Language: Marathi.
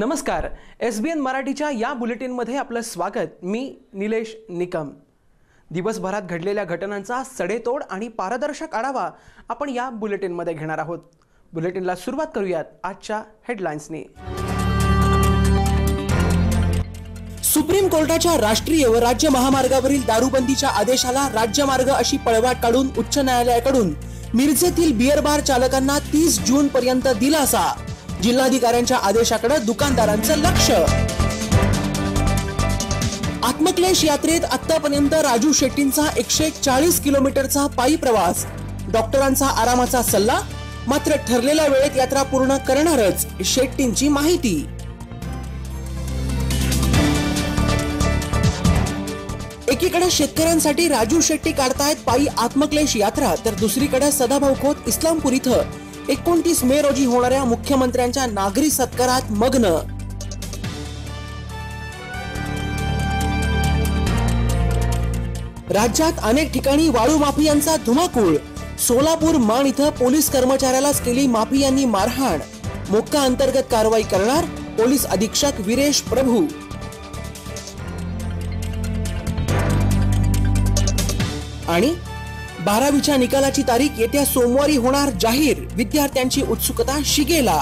नमस्कार. एस बी एन मराठीच्या या बुलेटिनमध्ये आपलं स्वागत. मी निलेश निकम. दिवसभरात घडलेल्या घटनांचा सडेतोड आणि पारदर्शक आढावा आपण या बुलेटिनमध्ये घेणार आहोत. बुलेटिनला सुरुवात करूयात आजच्या हेडलाईन्सनी सुप्रीम कोर्टाच्या राष्ट्रीय व राज्य महामार्गावरील दारूबंदीच्या आदेशाला राज्यमार्ग अशी पळवाट काढून उच्च न्यायालयाकडून मिरजेतील बिअर बार चालकांना तीस जून पर्यंत दिलासा. जिल्हाधिकाऱ्यांच्या आदेशाकडे दुकानदारांचं लक्ष. आत्मक्लेश यात्रेत आतापर्यंत राजू शेट्टींचा एकशे चाळीस किलोमीटरचा पायी प्रवास. डॉक्टरांचा आरामाचा सल्ला मात्र ठरलेल्या वेळेत यात्रा पूर्ण करणारच शेट्टींची माहिती. एकीकडे शेतकऱ्यांसाठी राजू शेट्टी काढतायत पायी आत्मक्लेश यात्रा तर दुसरीकडे सदाभाऊ खोत इस्लामपूर इथं. एकोणतीस मे रोजी होणाऱ्या मुख्यमंत्र्यांच्या नागरी सत्कारात मग्न. राज्यात अनेक ठिकाणी वाळू माफियांचा धुमाकूळ. सोलापूर मान इथं पोलीस कर्मचाऱ्यालाच केली माफियांनी मारहाण. मोक्का अंतर्गत कारवाई करणार पोलीस अधीक्षक विरेश प्रभू. आणि बारावीच्या निकालाची तारीख येत्या सोमवारी होणार जाहीर. विद्यार्थ्यांची उत्सुकता शिगेला.